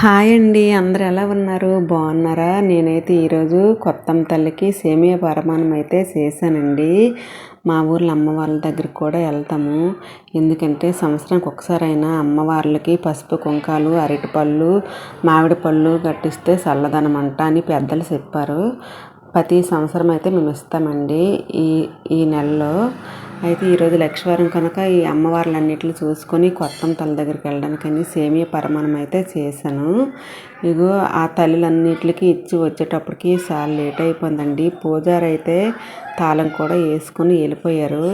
Hi అండి అందరు ఎలా ఉన్నారు? బాగున్నారా? నేనైతే ఈరోజు కొత్తమ్మ తల్లికి సేమియా పరమాణం అయితే చేశానండి. మా ఊర్లో అమ్మవార్ల దగ్గరికి కూడా వెళ్తాము. ఎందుకంటే సంవత్సరానికి ఒకసారి అయినా అమ్మవార్లకి పసుపు కుంకాలు అరటిపళ్ళు మామిడి పళ్ళు కట్టిస్తే చల్లదనం అంట అని పెద్దలు చెప్పారు. ప్రతి సంవత్సరం అయితే మేము ఇస్తామండి. ఈ ఈ నెలలో అయితే ఈరోజు లక్షవారం కనుక ఈ అమ్మవార్లన్నిటిని చూసుకొని కొత్త తల దగ్గరికి వెళ్ళడానికని సేమియా పరమాణం అయితే చేశాను. ఇగో ఆ తల్లిలన్నిటికి ఇచ్చి వచ్చేటప్పటికి చాలా లేట్ అయిపోయిందండి. పూజారి అయితే తాళం కూడా వేసుకొని వెళ్ళిపోయారు.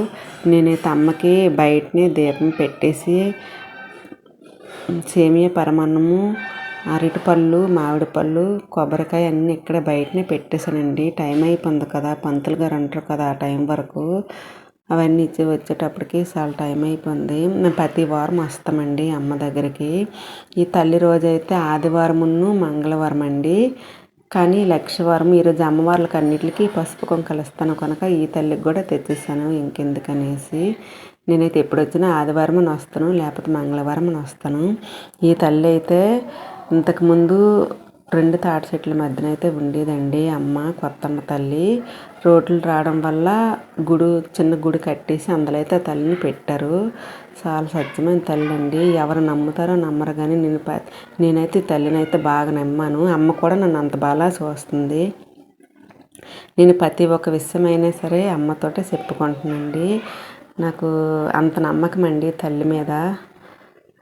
నేనైతే అమ్మకి బయటనే దీపం పెట్టేసి సేమియా పరమాన్నము అరటిపళ్ళు మామిడి పళ్ళు కొబ్బరికాయ అన్నీ ఇక్కడ బయటనే పెట్టేశానండి. టైం అయిపోయింది కదా పంతులు గారు అంటారు కదా ఆ టైం వరకు. అవన్నీ ఇచ్చి వచ్చేటప్పటికి చాలా టైం అయిపోయింది. మేము ప్రతి వారం వస్తామండి అమ్మ దగ్గరికి. ఈ తల్లి రోజు అయితే ఆదివారమును మంగళవారం అండి. కానీ లక్షవారం ఈరోజు అమ్మవార్లకు అన్నిటికీ పసుపు కలుస్తాను కనుక ఈ తల్లికి కూడా తెచ్చేసాను ఇంకెందుకనేసి. నేనైతే ఎప్పుడు వచ్చినా ఆదివారం వస్తాను లేకపోతే మంగళవారం వస్తాను. ఈ తల్లి అయితే ఇంతకుముందు రెండు తాటి చెట్ల మధ్యన అయితే ఉండేదండి అమ్మ కొత్తమ్మ తల్లి. రోడ్లు రావడం వల్ల గుడి చిన్న గుడి కట్టేసి అందులో అయితే తల్లిని పెట్టారు. చాలా సత్యమైన తల్లి అండి ఎవరు నమ్ముతారో నమ్మరు కానీ నేను నేనైతే తల్లిని అయితే బాగా నమ్మాను. అమ్మ కూడా నన్ను అంత బాగా చూస్తుంది. నేను ప్రతి ఒక్క విషయమైనా సరే అమ్మతోటే చెప్పుకుంటున్నాండి నాకు అంత నమ్మకం అండి తల్లి మీద.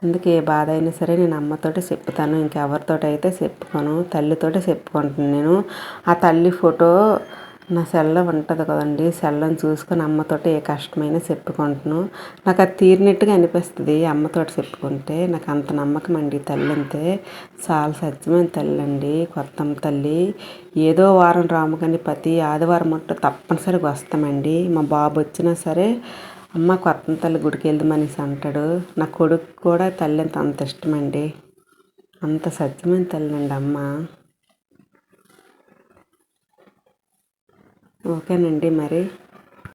అందుకే ఏ బాధ అయినా సరే నేను అమ్మతోటే చెప్తాను ఇంకెవరితోటి అయితే చెప్పుకోను తల్లితోటే చెప్పుకుంటాను నేను. ఆ తల్లి ఫోటో నా సెల్లో ఉంటుంది కదండి సెల్లను చూసుకొని అమ్మతోటి ఏ కష్టమైనా చెప్పుకుంటాను. నాకు అది తీరినట్టుగా అనిపిస్తుంది అమ్మతోటి చెప్పుకుంటే. నాకు అంత నమ్మకం అండి తల్లి అంతే. చాలా సత్యమైన తల్లి అండి కొత్తమ్మ తల్లి. ఏదో వారం రాము కానీ ప్రతి ఆదివారం మొట్ట తప్పనిసరిగా వస్తామండి. మా బాబు వచ్చినా సరే అమ్మ కొత్త తల్లి గుడికి వెళ్దామనేసి అంటాడు. నా కొడుకు కూడా తల్లి అంటే అంత ఇష్టమండి. అంత సత్యమైన తల్లి అండి అమ్మ. ఓకేనండి మరి.